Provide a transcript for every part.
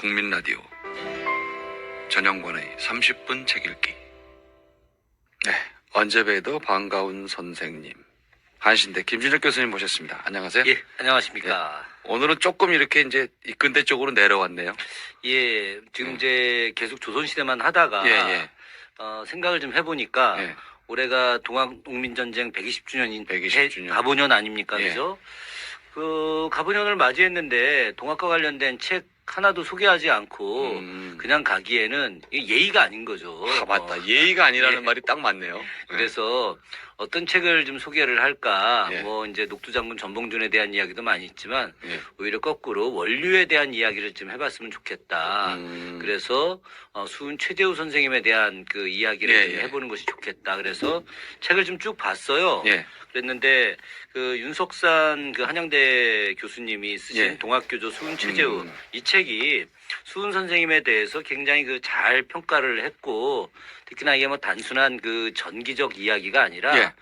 국민 라디오 전영권의 30분 책 읽기. 네, 언제 봬도 반가운 선생님. 한신대 김준혁 교수님 모셨습니다. 안녕하세요. 예, 안녕하십니까. 오늘은 조금 이렇게 이제 이 근대 쪽으로 내려왔네요. 예, 지금 음. 이제 계속 조선시대만 하다가 예, 예. 어, 생각을 좀 해보니까 예. 올해가 동학농민전쟁 120주년인 120 주년. 가보년 아닙니까, 예. 그죠? 그 가보년을 맞이했는데 동학과 관련된 책 하나도 소개하지 않고 음. 그냥 가기에는 이게 예의가 아닌 거죠. 아, 맞다. 어, 예의가 아니라는 예. 말이 딱 맞네요. 예. 그래서 어떤 책을 좀 소개를 할까? 예. 뭐 이제 녹두장군 전봉준에 대한 이야기도 많이 있지만 예. 오히려 거꾸로 원류에 대한 이야기를 좀 해봤으면 좋겠다. 음. 그래서 어, 수은 최재우 선생님에 대한 그 이야기를 예, 좀 예. 해보는 것이 좋겠다. 그래서 책을 좀 쭉 봤어요. 예. 그랬는데 그 윤석산 그 한양대 교수님이 쓰신 예. 동학교조 수은 최재우 음. 이 책이 수은 선생님에 대해서 굉장히 그 잘 평가를 했고 특히나 이게 뭐 단순한 그 전기적 이야기가 아니라 예.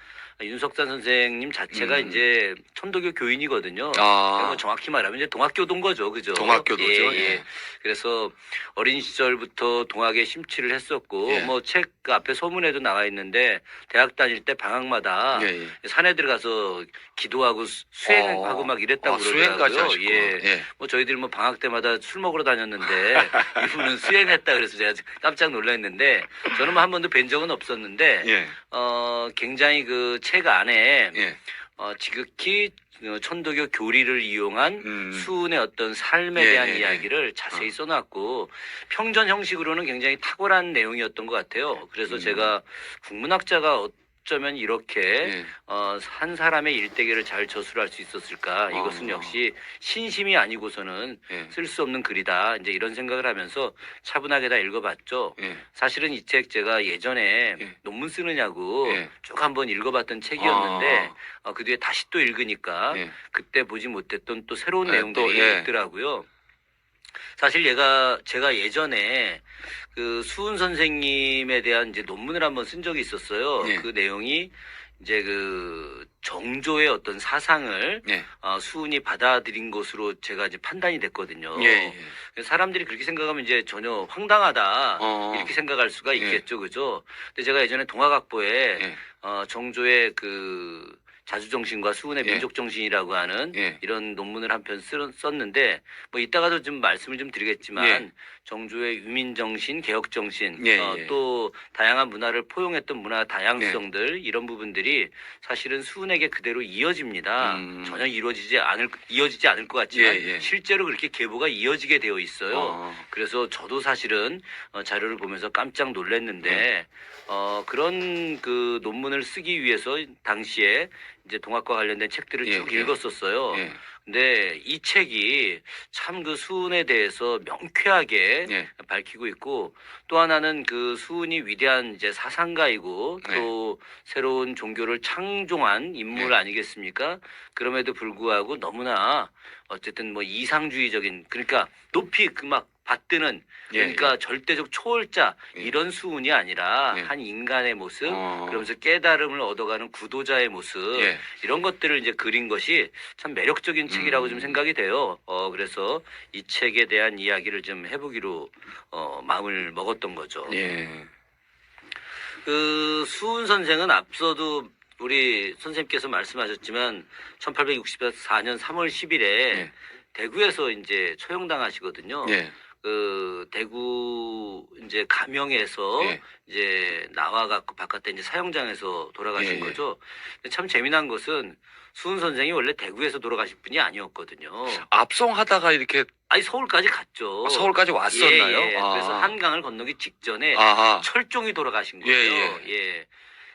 윤석산 선생님 자체가 음. 이제 천도교 교인이거든요. 아. 뭐 정확히 말하면 이제 동학교도인 거죠, 그죠? 동학교도죠. 예, 예. 예. 그래서 어린 시절부터 동학에 심취를 했었고, 예. 뭐 책 앞에 소문에도 나와 있는데 대학 다닐 때 방학마다 예, 예. 산에 들어가서 기도하고 수- 수행하고 어. 막 이랬다고 아, 수행까지 그러더라고요. 하셨구나. 예. 예. 뭐 저희들 뭐 방학 때마다 술 먹으러 다녔는데 이분은 수행했다 그래서 제가 깜짝 놀랐는데 저는 뭐 한 번도 뵌 적은 없었는데 예. 어 굉장히 그책 안에 예. 어, 지극히 어, 천도교 교리를 이용한 음. 수은의 어떤 삶에 예, 대한 예, 예. 이야기를 자세히 어. 써놨고 평전 형식으로는 굉장히 탁월한 내용이었던 것 같아요. 그래서 음. 제가 국문학자가 어 쩌면 이렇게 예. 어, 한 사람의 일대기를 잘 저술할 수 있었을까? 이것은 어. 역시 신심이 아니고서는 예. 쓸 수 없는 글이다. 이제 이런 생각을 하면서 차분하게 다 읽어봤죠. 예. 사실은 이 책 제가 예전에 예. 논문 쓰느냐고 예. 쭉 한번 읽어봤던 책이었는데 아. 어, 그 뒤에 다시 또 읽으니까 예. 그때 보지 못했던 또 새로운 네, 내용들이 또, 예. 있더라고요. 사실 얘가 제가 예전에 그 수은 선생님에 대한 이제 논문을 한번 쓴 적이 있었어요. 예. 그 내용이 이제 그 정조의 어떤 사상을 예. 어, 수은이 받아들인 것으로 제가 이제 판단이 됐거든요. 예. 예. 사람들이 그렇게 생각하면 이제 전혀 황당하다 어. 이렇게 생각할 수가 예. 있겠죠, 그죠? 근데 제가 예전에 동학학부에 예. 어, 정조의 그 자주정신과 수은의 예. 민족정신이라고 하는 예. 이런 논문을 한 편 썼는데 뭐 이따가도 좀 말씀을 좀 드리겠지만 예. 정조의 유민 정신, 개혁 정신 예, 어, 예. 또 다양한 문화를 포용했던 문화 다양성들 이런 부분들이 사실은 수은에게 그대로 이어집니다. 음. 전혀 이루어지지 않을 이어지지 않을 것 같지만 예, 예. 실제로 그렇게 계보가 이어지게 되어 있어요. 어. 그래서 저도 사실은 어, 자료를 보면서 깜짝 놀랐는데 네. 어, 그런 그 논문을 쓰기 위해서 당시에 이제 동학과 관련된 책들을 예, 쭉 예. 읽었었어요. 예. 근데 이 책이 참 그 수은에 대해서 명쾌하게 예. 밝히고 있고 또 하나는 그 수은이 위대한 이제 사상가이고 네. 또 새로운 종교를 창종한 인물 네. 아니겠습니까? 그럼에도 불구하고 너무나 어쨌든 뭐 이상주의적인 그러니까 높이 그 막 받드는 예, 그러니까 절대적 초월자 예. 이런 수은이 아니라 예. 한 인간의 모습 어. 그러면서 깨달음을 얻어가는 구도자의 모습 예. 이런 것들을 이제 그린 것이 참 매력적인 책이라고 음. 좀 생각이 돼요. 어 그래서 이 책에 대한 이야기를 좀 해보기로 어 마음을 먹었던 거죠. 예. 그 수은 선생은 앞서도 우리 선생님께서 말씀하셨지만 1864년 3월 10일에 예. 대구에서 이제 처형당하시거든요. 예. 그 대구 이제 가명에서 예. 이제 나와갖고 바깥에 이제 사형장에서 돌아가신 예, 예. 거죠. 근데 참 재미난 것은 수은 선생이 원래 대구에서 돌아가신 분이 아니었거든요. 압송하다가 이렇게 아니 서울까지 갔죠. 서울까지 왔었나요? 예, 예. 아. 그래서 한강을 건너기 직전에 아하. 철종이 돌아가신 예, 거예요. 예.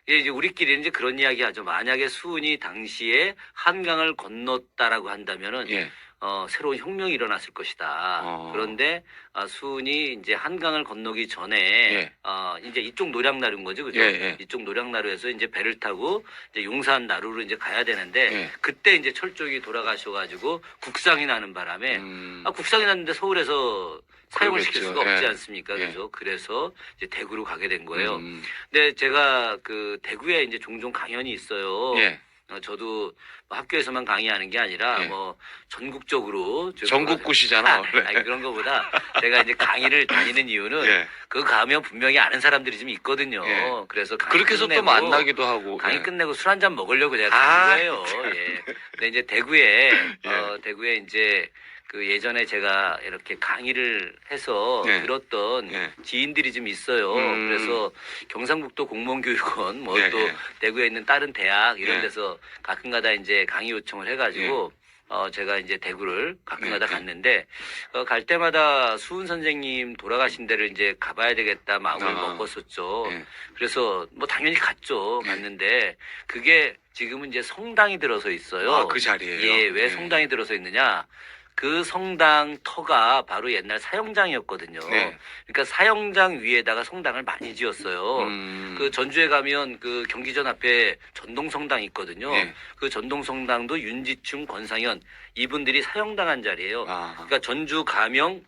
예, 이제 우리끼리는 이제 그런 이야기 하죠. 만약에 수은이 당시에 한강을 건넜다라고 한다면은 예. 어, 새로운 혁명이 일어났을 것이다. 어. 그런데 아, 수은이 이제 한강을 건너기 전에 예. 어, 이제 이쪽 노량나루인 거죠, 그죠? 예, 예. 이쪽 노량나루에서 이제 배를 타고 이제 용산 나루로 이제 가야 되는데 예. 그때 이제 철종이 돌아가셔가지고 국상이 나는 바람에 음. 아, 국상이 났는데 서울에서 사용을 시킬 그러겠죠. 수가 없지 예. 않습니까, 예. 그죠? 그래서 이제 대구로 가게 된 거예요. 음. 근데 제가 그 대구에 이제 종종 강연이 있어요. 예. 어, 저도 뭐 학교에서만 강의하는 게 아니라 예. 뭐 전국적으로 저- 전국구시잖아 원래. 아니 그런 거보다 제가 이제 강의를 다니는 이유는 예. 그 가면 분명히 아는 사람들이 좀 있거든요. 예. 그래서 강의 그렇게 해서 또 끝내고 만나기도 하고. 강의 예. 끝내고 술 한 잔 먹으려고 제가 아, 간 거예요. 예. 근데 이제 대구에 예. 어, 대구에 이제 그 예전에 제가 이렇게 강의를 해서 예. 들었던 예. 지인들이 좀 있어요. 음. 그래서 경상북도 공무원교육원 뭐 예, 또 예. 대구에 있는 다른 대학 이런 예. 데서 가끔가다 이제 강의 요청을 해가지고 어 제가 이제 대구를 가끔가다 예, 예. 갔는데 어, 갈 때마다 수은 선생님 돌아가신 데를 이제 가봐야 되겠다 마음을 아. 먹었었죠. 예. 그래서 뭐 당연히 갔죠. 예. 갔는데 그게 지금은 이제 성당이 들어서 있어요. 아, 그 자리에요. 예, 왜 예. 성당이 들어서 있느냐? 그 성당 터가 바로 옛날 사형장이었거든요. 네. 그러니까 사형장 위에다가 성당을 많이 지었어요. 음. 그 전주에 가면 그 경기전 앞에 전동성당 있거든요. 예. 그 전동성당도 윤지충, 권상현 이분들이 사형당한 자리예요. 아. 그러니까 전주 가명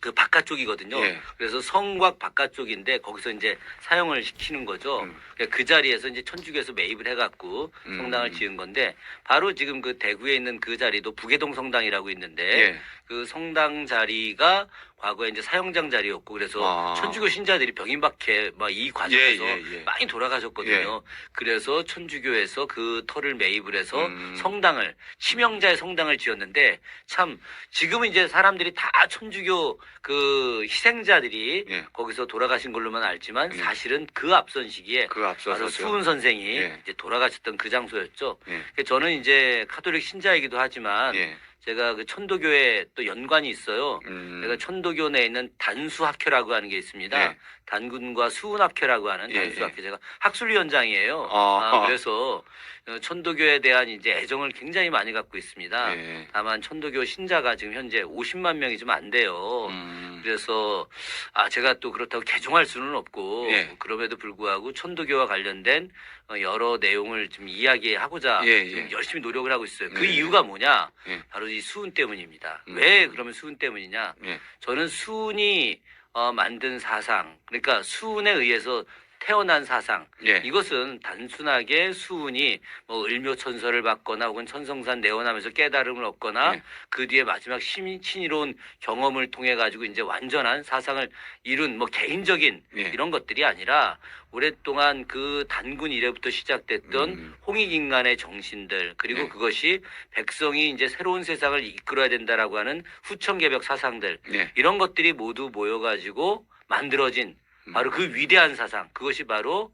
그 바깥쪽이거든요. 예. 그래서 성곽 바깥쪽인데 거기서 이제 사용을 시키는 거죠. 음. 그러니까 그 자리에서 이제 천주교에서 매입을 해갖고 음. 성당을 지은 건데 바로 지금 그 대구에 있는 그 자리도 부계동 성당이라고 있는데 예. 그 성당 자리가 과거에 이제 사형장 자리였고 그래서 아. 천주교 신자들이 병인박해 막 이 과정에서 예, 예, 예. 많이 돌아가셨거든요. 그래서 천주교에서 그 터를 매입을 해서 음. 성당을 치명자의 성당을 지었는데 참 지금은 이제 사람들이 다 천주교 그 희생자들이 예. 거기서 돌아가신 걸로만 알지만 예. 사실은 그 앞선 시기에 그 앞서서 수훈 선생이 예. 이제 돌아가셨던 그 장소였죠. 예. 저는 이제 카톨릭 신자이기도 하지만 예. 제가 그 천도교에 또 연관이 있어요. 음. 제가 천도교 내에 있는 단수학회라고 하는 게 있습니다. 예. 단군과 수훈학회라고 하는 예, 단수학회 제가 학술위원장이에요. 아. 아, 그래서 어, 천도교에 대한 이제 애정을 굉장히 많이 갖고 있습니다. 예. 다만 천도교 신자가 지금 현재 50만 명이 좀 안 돼요. 음. 그래서 아 제가 또 그렇다고 개종할 수는 없고 예. 그럼에도 불구하고 천도교와 관련된 어, 여러 내용을 좀 이야기하고자 예, 예. 열심히 노력을 하고 있어요. 그 예. 이유가 뭐냐? 예. 바로 이 수은 때문입니다. 음. 왜 그러면 수은 때문이냐? 예. 저는 수은이 어, 만든 사상, 그러니까 수은에 의해서 태어난 사상, 예. 이것은 단순하게 수은이 뭐 을묘천서를 받거나 혹은 천성산 내원하면서 깨달음을 얻거나 네. 그 뒤에 마지막 심 신이로운 경험을 통해 가지고 이제 완전한 사상을 이룬 뭐 개인적인 예. 이런 것들이 아니라 오랫동안 그 단군 이래부터 시작됐던 음. 홍익인간의 정신들 그리고 네. 그것이 백성이 이제 새로운 세상을 이끌어야 된다라고 하는 후천개벽 사상들 예. 이런 것들이 모두 모여가지고 만들어진 바로 그 위대한 사상 그것이 바로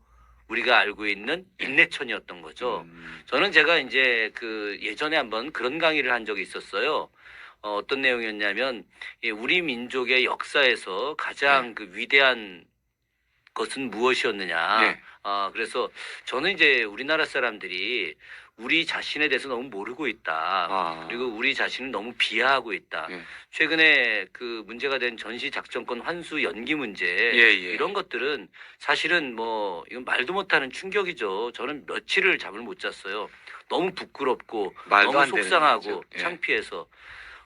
우리가 알고 있는 인내천이었던 거죠. 음. 저는 제가 이제 그 예전에 한번 그런 강의를 한 적이 있었어요. 어, 어떤 내용이었냐면 이 우리 민족의 역사에서 가장 그 위대한 것은 무엇이었느냐. 예. 아, 그래서 저는 이제 우리나라 사람들이 우리 자신에 대해서 너무 모르고 있다. 아. 그리고 우리 자신을 너무 비하하고 있다. 예. 최근에 그 문제가 된 전시 작전권 환수 연기 문제 예, 예. 이런 것들은 사실은 뭐 이건 말도 못하는 충격이죠. 저는 며칠을 잠을 못 잤어요. 너무 부끄럽고 말도 너무 안 되는 속상하고. 예. 창피해서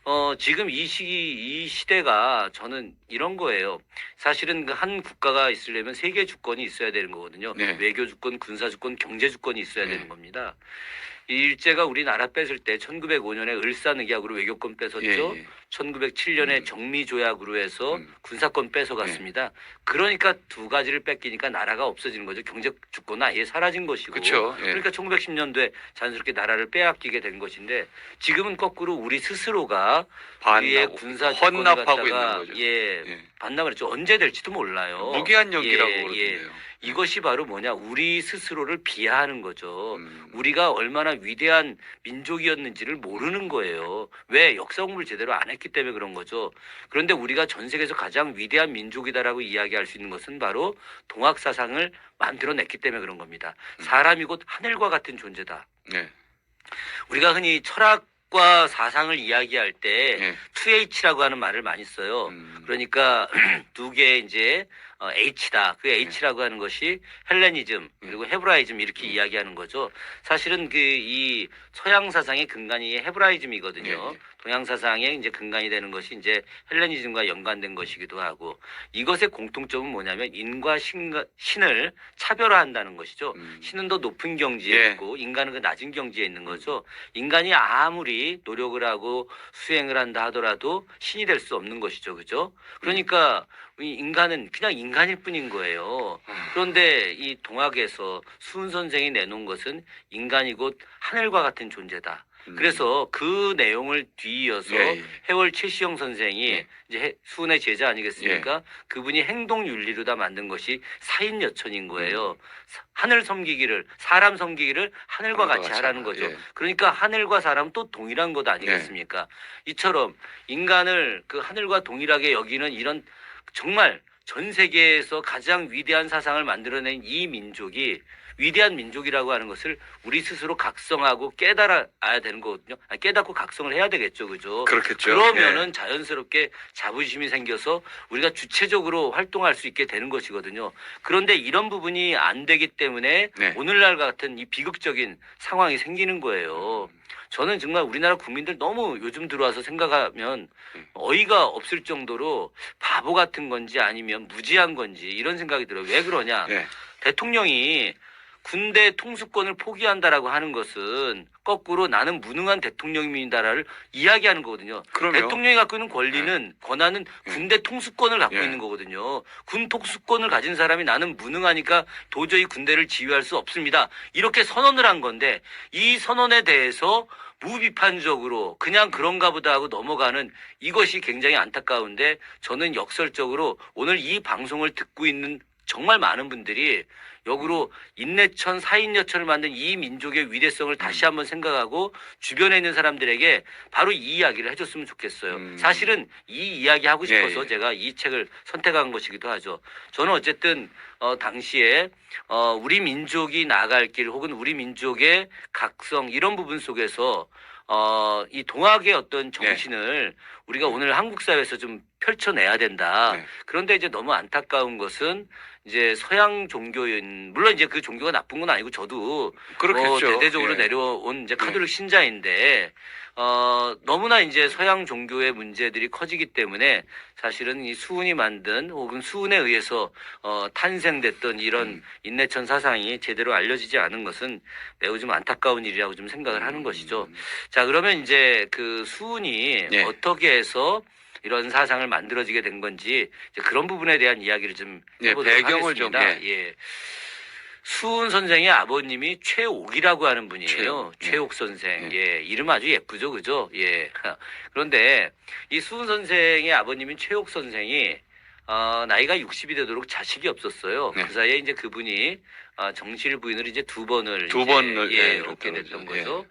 어 지금 이 시기 이 시대가 저는 이런 거예요. 사실은 그 한 국가가 있으려면 세 개 주권이 있어야 되는 거거든요. 네. 외교 주권, 군사 주권, 경제 주권이 있어야 네. 되는 겁니다. 이 일제가 우리나라 뺏을 때 1905년에 을사늑약으로 외교권 뺏었죠. 예, 예. 1907년에 음. 정미조약으로 해서 음. 군사권 뺏어갔습니다. 그러니까 두 가지를 뺏기니까 나라가 없어지는 거죠. 경제 주권은 아예 사라진 것이고. 그쵸, 예. 그러니까 1910년도에 자연스럽게 나라를 빼앗기게 된 것인데 지금은 거꾸로 우리 스스로가 우리의 군사 헌납하고 있는 거죠. 예, 예. 반납을 했죠. 언제 될지도 몰라요. 무기한 연기라고 예, 그러던데요. 이것이 바로 뭐냐? 우리 스스로를 비하하는 거죠. 음. 우리가 얼마나 위대한 민족이었는지를 모르는 거예요. 왜 역사 공부를 제대로 안 했기 때문에 그런 거죠. 그런데 우리가 전 세계에서 가장 위대한 민족이다라고 이야기할 수 있는 것은 바로 동학 사상을 만들어냈기 때문에 그런 겁니다. 사람이 곧 하늘과 같은 존재다. 예. 우리가 흔히 철학 과 사상을 이야기할 때 예. 2H라고 하는 말을 많이 써요. 음. 그러니까 두 개의 이제 어, H다. 그 H라고 하는 것이 헬레니즘 그리고 헤브라이즘 이렇게 이야기하는 거죠. 사실은 그 이 서양 사상의 근간이 헤브라이즘이거든요. 예, 예. 동양 사상의 이제 근간이 되는 것이 이제 헬레니즘과 연관된 것이기도 하고 이것의 공통점은 뭐냐면 인과 신과, 신을 차별화한다는 것이죠. 음. 신은 더 높은 경지에 예. 있고 인간은 그 낮은 경지에 있는 거죠. 인간이 아무리 노력을 하고 수행을 한다 하더라도 신이 될 수 없는 것이죠. 그죠? 그러니까 이 인간은 그냥 인간일 뿐인 거예요. 그런데 이 동학에서 수은 선생이 내놓은 것은 인간이 곧 하늘과 같은 존재다. 음. 그래서 그 내용을 뒤이어서 예, 예. 해월 최시영 선생이 예. 이제 해- 수은의 제자 아니겠습니까? 그분이 행동 윤리로 다 만든 것이 사인 여천인 거예요. 사- 하늘 섬기기를 사람 섬기기를 하늘과 하늘과 같이 같이 하라는 하라. 거죠. 예. 그러니까 하늘과 사람 또 동일한 것 아니겠습니까? 이처럼 인간을 그 하늘과 동일하게 여기는 이런 정말 전 세계에서 가장 위대한 사상을 만들어낸 이 민족이 위대한 민족이라고 하는 것을 우리 스스로 각성하고 깨달아야 되는 거거든요. 아니, 깨닫고 각성을 해야 되겠죠, 그죠? 그렇겠죠. 그러면은 예. 자연스럽게 자부심이 생겨서 우리가 주체적으로 활동할 수 있게 되는 것이거든요. 그런데 이런 부분이 안 되기 때문에 네. 오늘날 같은 이 비극적인 상황이 생기는 거예요. 저는 정말 우리나라 국민들 너무 요즘 들어와서 생각하면 음. 어이가 없을 정도로 바보 같은 건지 아니면 무지한 건지 이런 생각이 들어요. 왜 그러냐? 예. 대통령이 군대 통수권을 포기한다라고 하는 것은 거꾸로 나는 무능한 대통령입니다를 이야기하는 거거든요. 그럼요. 대통령이 갖고 있는 권리는 권한은 예. 군대 통수권을 갖고 예. 있는 거거든요. 군 통수권을 가진 사람이 나는 무능하니까 도저히 군대를 지휘할 수 없습니다. 이렇게 선언을 한 건데 이 선언에 대해서 무비판적으로 그냥 그런가 보다 하고 넘어가는 이것이 굉장히 안타까운데 저는 역설적으로 오늘 이 방송을 듣고 있는 정말 많은 분들이 역으로 인내천 사인여천을 만든 이 민족의 위대성을 다시 한번 생각하고 주변에 있는 사람들에게 바로 이 이야기를 해줬으면 좋겠어요. 음. 사실은 이 이야기 하고 예, 싶어서 예. 제가 이 책을 선택한 것이기도 하죠. 저는 어쨌든 어, 당시에 어, 우리 민족이 나갈 길 혹은 우리 민족의 각성 이런 부분 속에서 어, 이 동학의 어떤 정신을 우리가 오늘 한국 사회에서 좀 펼쳐내야 된다. 네. 그런데 이제 너무 안타까운 것은 이제 서양 종교인 물론 이제 그 종교가 나쁜 건 아니고 저도 그렇겠죠. 뭐 대대적으로 예. 내려온 이제 카톨릭 신자인데 어 너무나 이제 서양 종교의 문제들이 커지기 때문에 사실은 이 수은이 만든 혹은 수은에 의해서 어 탄생됐던 이런 음. 인내천 사상이 제대로 알려지지 않은 것은 매우 좀 안타까운 일이라고 좀 생각을 하는 것이죠. 음. 자 그러면 이제 그 수은이 예. 어떻게 해서 이런 사상을 만들어지게 된 건지 그런 부분에 대한 이야기를 좀 예, 해보도록 배경을 좀, 하겠습니다. 예. 예. 수은 선생의 아버님이 최옥이라고 하는 분이에요. 최옥, 예. 선생. 예. 이름 아주 예쁘죠, 그죠? 예. 그런데 이 수은 선생의 아버님인 최옥 선생이 어, 나이가 60이 되도록 자식이 없었어요. 네. 그 사이에 이제 그분이 어, 정실 부인을 이제 두 번을 두 이제, 번을, 예, 예, 얻게 됐던. 거죠.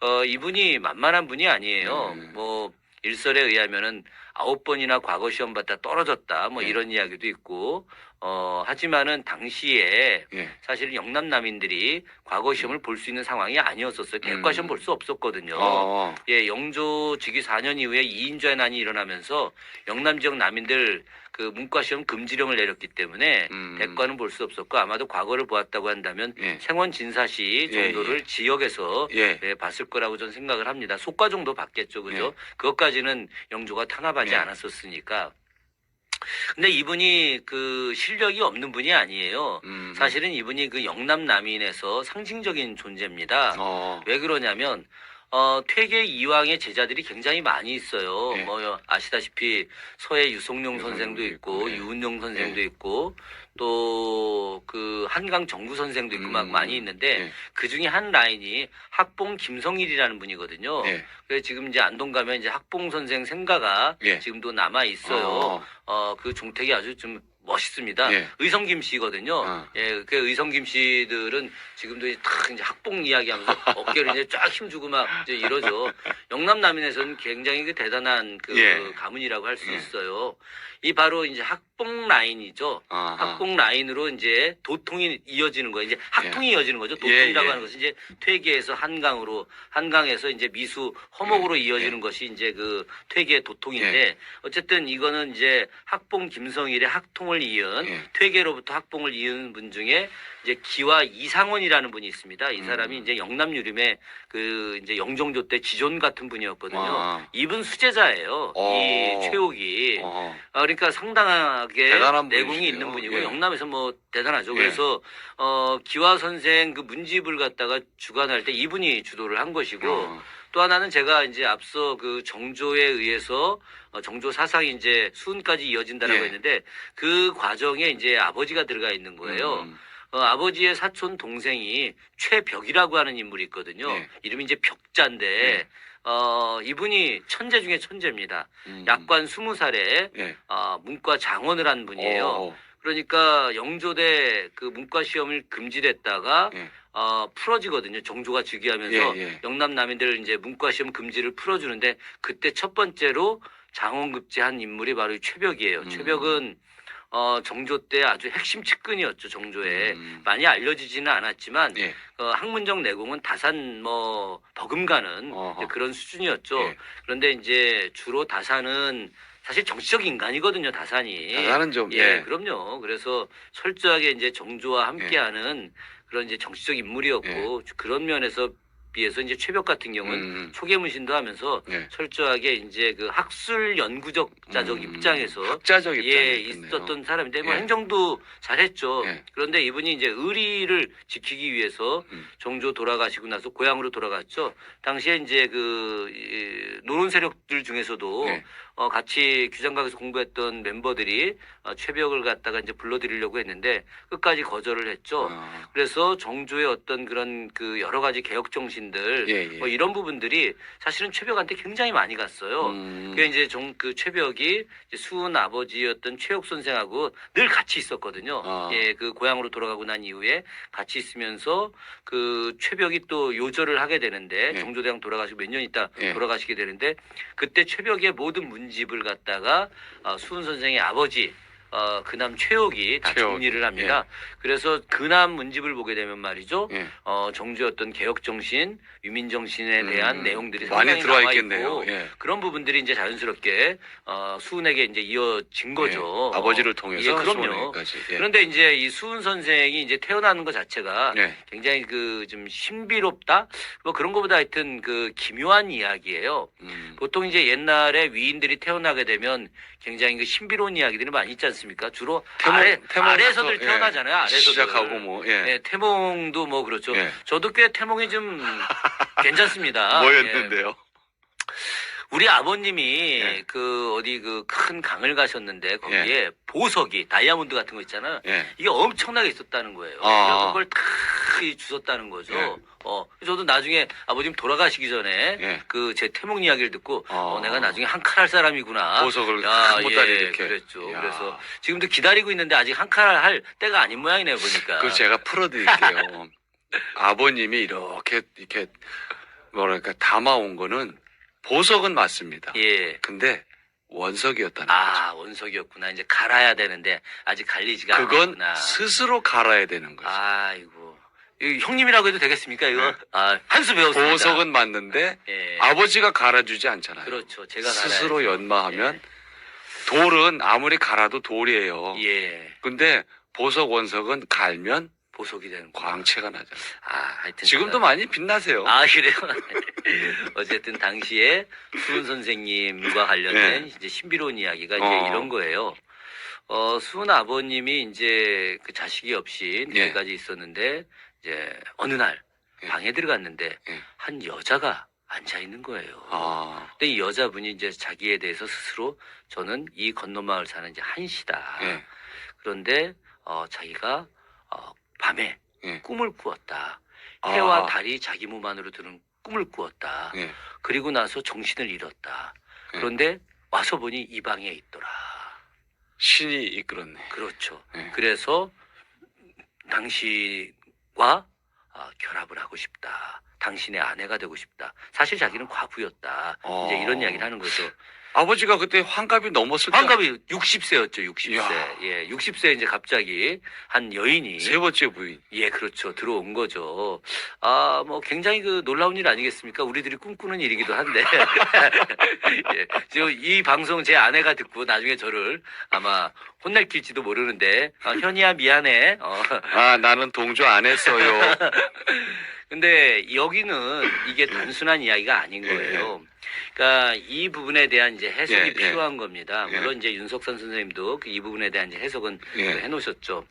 어, 이분이 만만한 분이 아니에요. 음. 뭐 일설에 의하면은 아홉 번이나 과거 시험 봤다 떨어졌다 뭐 네. 이런 이야기도 있고 어 하지만은 당시에 예. 사실은 영남 남인들이 과거 시험을 볼 수 있는 상황이 아니었었어요. 대과 시험 음. 볼수 없었거든요. 어. 예, 영조 즉위 4년 이후에 2인조의 난이 일어나면서 영남 지역 남인들 그 문과 시험 금지령을 내렸기 때문에 음. 대과는 볼 수 없었고 아마도 과거를 보았다고 한다면 예. 생원 진사시 예, 정도를 지역에서 예. 예, 봤을 거라고 저는 생각을 합니다. 속과 정도 봤겠죠, 그죠? 네. 그것까지는 영조가 탄압하지 네. 않았었으니까. 근데 이분이 그 실력이 없는 분이 아니에요. 음. 사실은 이분이 그 영남 남인에서 상징적인 존재입니다. 어. 왜 그러냐면 어, 퇴계 이왕의 제자들이 굉장히 많이 있어요. 예. 뭐 아시다시피 서해 유성룡 선생도 있고 예. 유은용 선생도 예. 있고 또 그 한강 정구 선생도 있고 막 음. 많이 있는데 예. 그 중에 한 라인이 학봉 김성일이라는 분이거든요. 예. 그래서 지금 이제 안동 가면 이제 학봉 선생 생가가 예. 지금도 남아 있어요. 어. 어, 그 종택이 아주 좀 멋있습니다. 예. 의성김 씨거든요. 어. 예, 그 의성김 씨들은 지금도 이제 탁 이제 학봉 이야기하면서 어깨를 이제 쫙 힘주고 막 이제 이러죠. 영남 남인에서는 굉장히 그 대단한 그 예. 가문이라고 할수 예. 있어요. 이 바로 이제 학 봉 라인이죠. 아하. 학봉 라인으로 이제 도통이 이어지는 거예요. 이제 학통이 이어지는 거죠. 도통이라고 예, 예. 하는 것은 이제 퇴계에서 한강으로 한강에서 이제 미수 허목으로 예, 이어지는 예. 것이 이제 그 퇴계 도통인데 어쨌든 이거는 이제 학봉 김성일의 학통을 이은 예. 퇴계로부터 학봉을 이은 분 중에 이제 기와 이상원이라는 분이 있습니다. 이 사람이 음. 이제 영남 유림의 그 이제 영종조 때 지존 같은 분이었거든요. 와. 이분 수제자예요. 어. 이 최옥이. 어. 아, 그러니까 상당하게 대단한 내공이 분이시네요. 있는 분이고 예. 영남에서 뭐 대단하죠. 예. 그래서 어 기화 선생 그 문집을 갖다가 주관할 때 이분이 주도를 한 것이고 어. 또 하나는 제가 이제 앞서 그 정조에 의해서 어, 정조 사상이 이제 수훈까지 이어진다라고 예. 했는데 그 과정에 이제 아버지가 들어가 있는 거예요. 음. 어, 아버지의 사촌 동생이 최벽이라고 하는 인물이 있거든요. 예. 이름이 이제 벽자인데 예. 어, 이분이 천재 중에 천재입니다. 음. 약관 스무 살에 예. 어, 문과 장원을 한 분이에요. 어. 그러니까 영조대 그 문과 시험을 금지됐다가 예. 어, 풀어지거든요. 정조가 즉위하면서 예, 예. 영남 남인들 이제 문과 시험 금지를 풀어주는데 그때 첫 번째로 장원급제한 인물이 바로 이 최벽이에요. 음. 최벽은 어, 정조 때 아주 핵심 측근이었죠. 정조에 음. 많이 알려지지는 않았지만 예. 어, 학문적 내공은 다산 뭐 버금가는 어허. 이제 그런 수준이었죠. 예. 그런데 이제 주로 다산은 사실 정치적 인간이거든요. 다산이. 나는 좀 예, 예. 그럼요. 그래서 철저하게 이제 정조와 함께하는 그런 이제 정치적 인물이었고 그런 면에서 비해서 이제 최벽 같은 경우는 음. 초계문신도 하면서 예. 철저하게 이제 그 학술 연구적 자적 음. 입장에서 학자적 입장이 예. 있었던 사람인데 뭐 예. 행정도 잘했죠. 예. 그런데 이분이 이제 의리를 지키기 위해서 음. 정조 돌아가시고 나서 고향으로 돌아갔죠. 당시에 이제 그 이, 노론 세력들 중에서도 예. 어, 같이 규장각에서 공부했던 멤버들이 어, 최벽을 갖다가 이제 불러드리려고 했는데 끝까지 거절을 했죠. 어. 그래서 정조의 어떤 그런 그 여러 가지 개혁 정신들 예, 예. 뭐 이런 부분들이 사실은 최벽한테 굉장히 많이 갔어요. 음. 그 이제 정 그 최벽이 이제 수은 아버지였던 최옥 선생하고 늘 같이 있었거든요. 아. 예, 그 고향으로 돌아가고 난 이후에 같이 있으면서 그 최벽이 또 요절을 하게 되는데 예. 정조대왕 돌아가시고 몇 년 있다 예. 돌아가시게 되는데 그때 최벽의 모든 문 집을 갖다가 어, 수은 선생의 아버지 어, 그남 최옥이 다 최옥. 정리를 합니다. 그래서 그남 문집을 보게 되면 말이죠. 예. 어, 정주의 어떤 개혁 정신, 유민 정신에 대한 음. 내용들이 많이 상당히 들어와 있겠네요. 있고 예. 그런 부분들이 이제 자연스럽게 어, 수은에게 이제 이어진 거죠. 예. 아버지를 통해서 예, 그럼요. 예. 그런데 이제 이 수은 선생이 이제 태어나는 것 자체가 예. 굉장히 그 좀 신비롭다 뭐 그런 것보다 하여튼 그 기묘한 이야기예요. 음. 보통 이제 옛날에 위인들이 태어나게 되면 굉장히 그 신비로운 이야기들이 많이 있지 않습니까? 주로 태몽- 아래 태몽부터, 아래서들 예. 태어나잖아요. 아래서들 시작하고 뭐 예. 네, 태몽도 뭐 그렇죠. 예. 저도 꽤 태몽이 좀 괜찮습니다. 예. 뭐였는데요? 우리 아버님이 예. 그 어디 그 큰 강을 가셨는데 거기에 보석이 다이아몬드 같은 거 있잖아요. 예. 이게 엄청나게 있었다는 거예요. 아. 그래서 그걸 다 주셨다는 거죠. 예. 어, 저도 나중에 아버님 돌아가시기 전에 예. 그 제 태몽 이야기를 듣고 아. 어, 내가 나중에 한 칼 할 사람이구나. 보석을 야, 큰 보따리 예, 이렇게. 그랬죠. 야. 그래서 지금도 기다리고 있는데 아직 한 칼 할 때가 아닌 모양이네 요 보니까. 그 제가 풀어드릴게요. 아버님이 이렇게 이렇게 뭐랄까 담아온 거는 보석은 맞습니다. 예. 근데 원석이었다는 거죠. 아 원석이었구나. 이제 갈아야 되는데 아직 갈리지가 그건 않았구나. 스스로 갈아야 되는 거죠. 아이고. 형님이라고 해도 되겠습니까 이거? 네. 아, 한수 배웠습니다. 보석은 맞는데 예. 아버지가 갈아주지 않잖아요. 그렇죠. 제가 스스로 갈아야죠. 연마하면 돌은 아무리 갈아도 돌이에요. 예. 예. 근데 보석 원석은 갈면 보석이 되는 거. 광채가 나잖아요. 아, 하여튼 지금도 제가- 많이 빛나세요. 아 그래요. 어쨌든 당시에 수은 선생님과 관련된 네. 이제 신비로운 이야기가 이제 어. 이런 거예요. 어, 수은 아버님이 이제 그 자식이 없이 예. 늦게까지 있었는데 이제 어느 날 예. 방에 들어갔는데 예. 한 여자가 앉아 있는 거예요. 아, 근데 이 여자분이 이제 자기에 대해서 스스로 저는 이 건너마을 사는 이제 한시다. 예. 그런데 어, 자기가 어, 밤에 예. 꿈을 꾸었다. 아. 해와 달이 자기 몸 안으로 드는 꿈을 꾸었다. 예. 그리고 나서 정신을 잃었다. 예. 그런데 와서 보니 이 방에 있더라. 신이 이끌었네. 그렇죠. 예. 그래서 당신과 아, 결합을 하고 싶다. 당신의 아내가 되고 싶다. 사실 자기는 과부였다. 어. 이제 이런 이야기를 하는 거죠. 아버지가 그때 환갑이 넘었을 때 환갑이 60세였죠, 60세. 이야. 예, 60세 이제 갑자기 한 여인이 세 번째 부인. 예, 그렇죠. 들어온 거죠. 아, 뭐 굉장히 그 놀라운 일 아니겠습니까? 우리들이 꿈꾸는 일이기도 한데. 예, 지금 이 방송 제 아내가 듣고 나중에 저를 아마 혼낼길지도 모르는데, 아, 현이야 미안해. 어, 아 나는 동조 안 했어요. 근데 여기는 이게 단순한 이야기가 아닌 예, 거예요. 그러니까 이 부분에 대한 이제 해석이 예, 예. 필요한 겁니다. 예. 물론 이제 윤석선 선생님도 그이 부분에 대한 이제 해석은 예. 해놓으셨죠.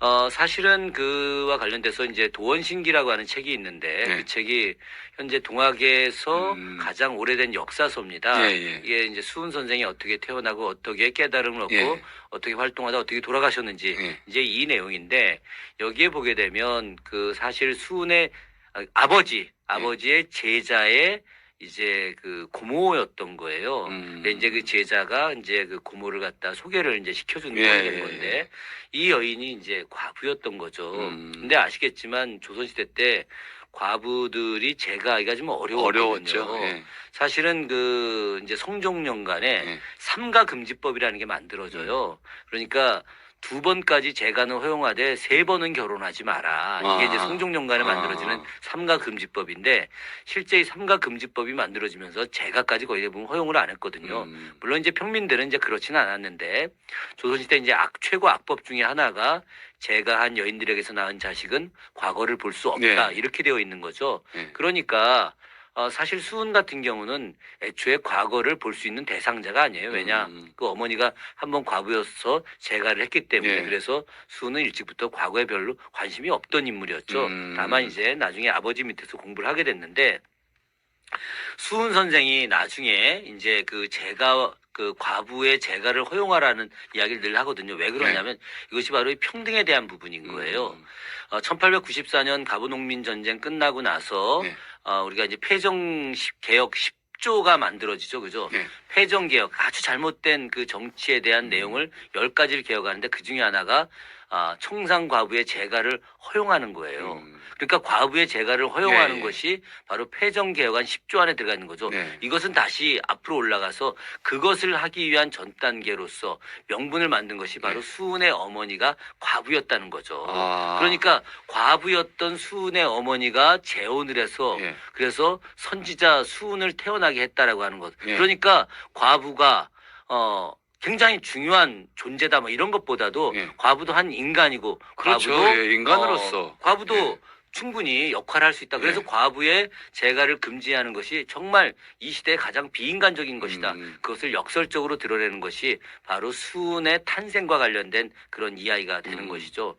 어, 사실은 그와 관련돼서 이제 도원신기라고 하는 책이 있는데 예. 그 책이 현재 동학에서 음. 가장 오래된 역사서입니다. 예, 예. 이게 이제 수은 선생이 어떻게 태어나고 어떻게 깨달음을 얻고 예. 어떻게 활동하다 어떻게 돌아가셨는지 예. 이제 이 내용인데 여기에 보게 되면 그 사실 수은의 아, 아버지 아버지의 제자의 이제 그 고모였던 거예요. 음. 근데 이제 그 제자가 이제 그 고모를 갖다 소개를 이제 시켜준 예, 게 예, 된 건데 이 여인이 이제 과부였던 거죠. 음. 근데 아시겠지만 조선시대 때 과부들이 제가하기가 좀 어려웠거든요. 어려웠죠. 예. 사실은 그 이제 성종년간에 예. 삼가 금지법이라는 게 만들어져요. 그러니까 두 번까지 재간을 허용하되 세 번은 결혼하지 마라. 이게 이제 아. 성종년간에 아. 만들어지는 삼가 금지법인데 실제 이 삼가 금지법이 만들어지면서 재가까지 거의 대부분 허용을 안 했거든요. 음. 물론 이제 평민들은 이제 그렇지는 않았는데 조선시대 이제 악 최고 악법 중에 하나가 제가 한 여인들에게서 낳은 자식은 과거를 볼 수 없다 네. 이렇게 되어 있는 거죠. 예. 그러니까 어, 사실 수은 같은 경우는 애초에 과거를 볼 수 있는 대상자가 아니에요. 왜냐 음. 그 어머니가 한 번 과부여서 재가를 했기 때문에 예. 그래서 수은은 일찍부터 과거에 별로 관심이 없던 인물이었죠. 음. 다만 이제 나중에 아버지 밑에서 공부를 하게 됐는데 수은 선생이 나중에 이제 그 제가 그 과부의 재가를 허용하라는 이야기를 늘 하거든요. 왜 그러냐면 이것이 바로 이 평등에 대한 부분인 거예요. 음. 어, 1894년 가부농민 전쟁 끝나고 나서 네. 어, 우리가 이제 폐정 십- 개혁 10조가 만들어지죠. 그죠? 네. 폐정 개혁 아주 잘못된 그 정치에 대한 음. 내용을 열 가지를 개혁하는데 그 중에 하나가 아, 청상 과부의 재가를 허용하는 거예요. 음. 그러니까 과부의 재가를 허용하는 예, 예. 것이 바로 폐정 개혁안 10조 안에 들어가 있는 거죠. 네. 이것은 다시 앞으로 올라가서 그것을 하기 위한 전 단계로서 명분을 만든 것이 바로 네. 수은의 어머니가 과부였다는 거죠. 아. 그러니까 과부였던 수은의 어머니가 재혼을 해서 예. 그래서 선지자 수은을 태어나게 했다라고 하는 것. 예. 그러니까 과부가 어 굉장히 중요한 존재다 뭐 이런 것보다도 예. 과부도 한 인간이고 그렇죠. 과부도 예, 인간으로서. 어, 과부도 예. 충분히 역할을 할 수 있다. 그래서 예. 과부의 재가를 금지하는 것이 정말 이 시대에 가장 비인간적인 것이다. 음. 그것을 역설적으로 드러내는 것이 바로 수은의 탄생과 관련된 그런 이야기가 되는 음. 것이죠.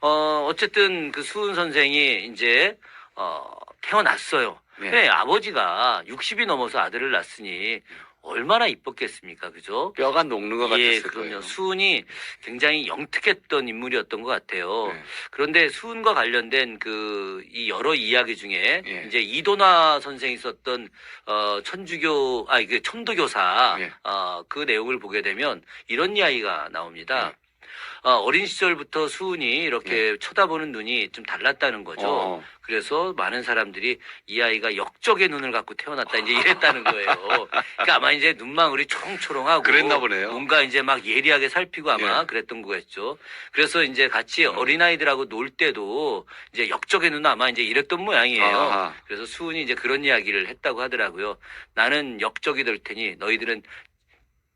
어, 어쨌든 그 수은 선생이 이제 어, 태어났어요. 네. 근데 아버지가 60이 넘어서 아들을 낳았으니 얼마나 이뻤겠습니까, 그죠? 뼈가 녹는 것 예, 같았을 그럼요. 거예요. 수은이 굉장히 영특했던 인물이었던 것 같아요. 네. 그런데 수은과 관련된 그 이 여러 이야기 중에 예. 이제 이도나 선생이 썼던 어 천주교 아 이게 천도교사 예. 어 그 내용을 보게 되면 이런 이야기가 나옵니다. 예. 어, 어린 시절부터 수은이 이렇게 쳐다보는 눈이 좀 달랐다는 거죠. 어. 그래서 많은 사람들이 이 아이가 역적의 눈을 갖고 태어났다 이제 이랬다는 거예요. 그러니까 아마 이제 눈망울이 초롱초롱하고 그랬나 보네요. 뭔가 이제 막 예리하게 살피고 아마 예. 그랬던 거겠죠. 그래서 이제 같이 음. 어린 아이들하고 놀 때도 이제 역적의 눈 아마 이제 이랬던 모양이에요. 아하. 그래서 수은이 이제 그런 이야기를 했다고 하더라고요. 나는 역적이 될 테니 너희들은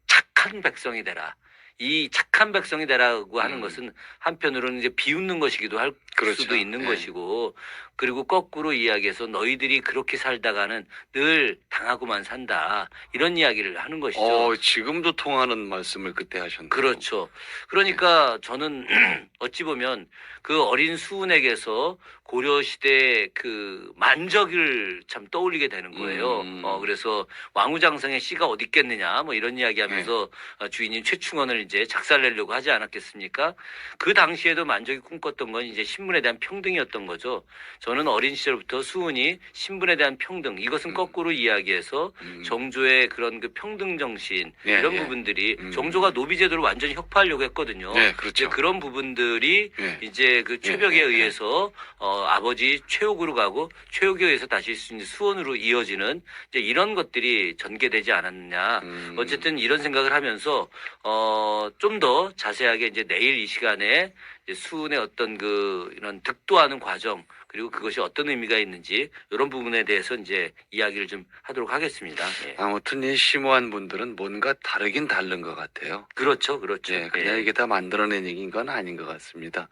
착한 백성이 되라. 이 착한 백성이 되라고 하는 음. 것은 한편으로는 이제 비웃는 것이기도 할 그렇죠. 수도 있는 예. 것이고 그리고 거꾸로 이야기해서 너희들이 그렇게 살다가는 늘 당하고만 산다 이런 이야기를 하는 것이죠. 어, 지금도 통하는 말씀을 그때 하셨네요. 그렇죠. 그러니까 저는 어찌 보면 그 어린 수은에게서 고려 시대 그 만적을 참 떠올리게 되는 거예요. 음. 어 그래서 왕우장성의 씨가 어디 있겠느냐 뭐 이런 이야기하면서 네. 어, 주인인 최충원을 이제 작살내려고 하지 않았겠습니까? 그 당시에도 만족이 꿈꿨던 건 이제 신분에 대한 평등이었던 거죠. 저는 어린 시절부터 수훈이 신분에 대한 평등 이것은 음. 거꾸로 이야기해서 음. 정조의 그런 그 평등 정신 예, 이런 예. 부분들이 음. 정조가 노비 제도를 완전히 혁파하려고 했거든요. 네, 이제 그렇죠. 그런 부분들이 예. 이제 그 최벽에 예, 예, 의해서 어, 아버지 최옥으로 가고 최옥에 의해서 다시 이제 수원으로 이어지는 이제 이런 것들이 전개되지 않았느냐. 음. 어쨌든 이런 생각을 하면서 어, 좀 더 자세하게 이제 내일 이 시간에 이제 수은의 어떤 그 이런 득도하는 과정 그리고 그것이 어떤 의미가 있는지 이런 부분에 대해서 이제 이야기를 좀 하도록 하겠습니다. 예. 아무튼 이 심오한 분들은 뭔가 다르긴 다른 것 같아요. 그렇죠, 그렇죠. 예, 그냥 예. 이게 다 만들어낸 얘기인 건 아닌 것 같습니다.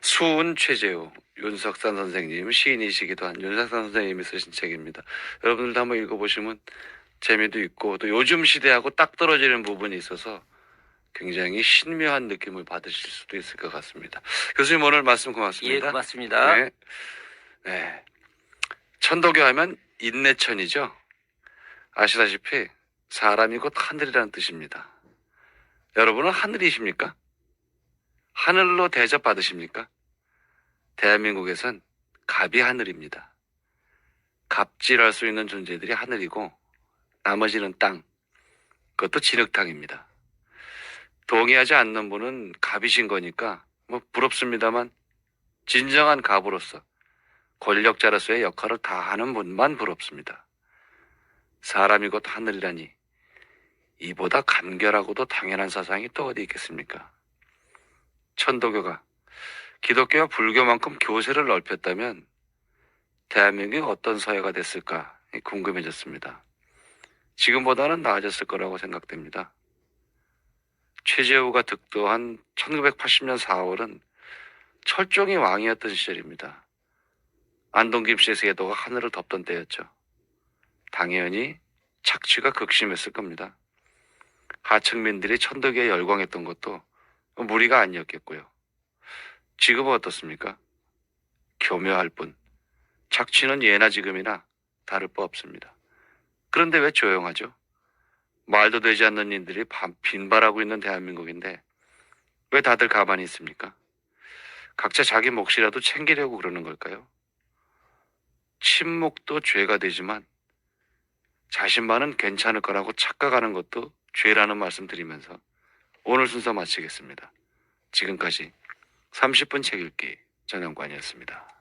수은 최재우 윤석산 선생님 시인이시기도 한 윤석산 선생님이 쓰신 책입니다. 여러분들도 한번 읽어보시면 재미도 있고 또 요즘 시대하고 딱 떨어지는 부분이 있어서 굉장히 신묘한 느낌을 받으실 수도 있을 것 같습니다. 교수님 오늘 말씀 예, 고맙습니다. 고맙습니다. 네. 네. 천도교 하면 인내천이죠. 아시다시피 사람이 곧 하늘이라는 뜻입니다. 여러분은 하늘이십니까? 하늘로 대접받으십니까? 대한민국에선 갑이 하늘입니다. 갑질할 수 있는 존재들이 하늘이고 나머지는 땅, 그것도 진흙탕입니다. 동의하지 않는 분은 갑이신 거니까 뭐 부럽습니다만 진정한 갑으로서 권력자로서의 역할을 다 하는 분만 부럽습니다. 사람이 곧 하늘이라니 이보다 간결하고도 당연한 사상이 또 어디 있겠습니까? 천도교가 기독교와 불교만큼 교세를 넓혔다면 대한민국이 어떤 사회가 됐을까 궁금해졌습니다. 지금보다는 나아졌을 거라고 생각됩니다. 최재우가 득도한 1980년 4월은 철종이 왕이었던 시절입니다. 안동 김 씨의 세도가 하늘을 덮던 때였죠. 당연히 착취가 극심했을 겁니다. 하층민들이 천덕에 열광했던 것도 무리가 아니었겠고요. 지금은 어떻습니까? 교묘할 뿐. 착취는 예나 지금이나 다를 바 없습니다. 그런데 왜 조용하죠? 말도 되지 않는 일들이 반- 빈발하고 있는 대한민국인데 왜 다들 가만히 있습니까? 각자 자기 몫이라도 챙기려고 그러는 걸까요? 침묵도 죄가 되지만 자신만은 괜찮을 거라고 착각하는 것도 죄라는 말씀 드리면서 오늘 순서 마치겠습니다. 지금까지 30분 책 읽기 전영관이었습니다.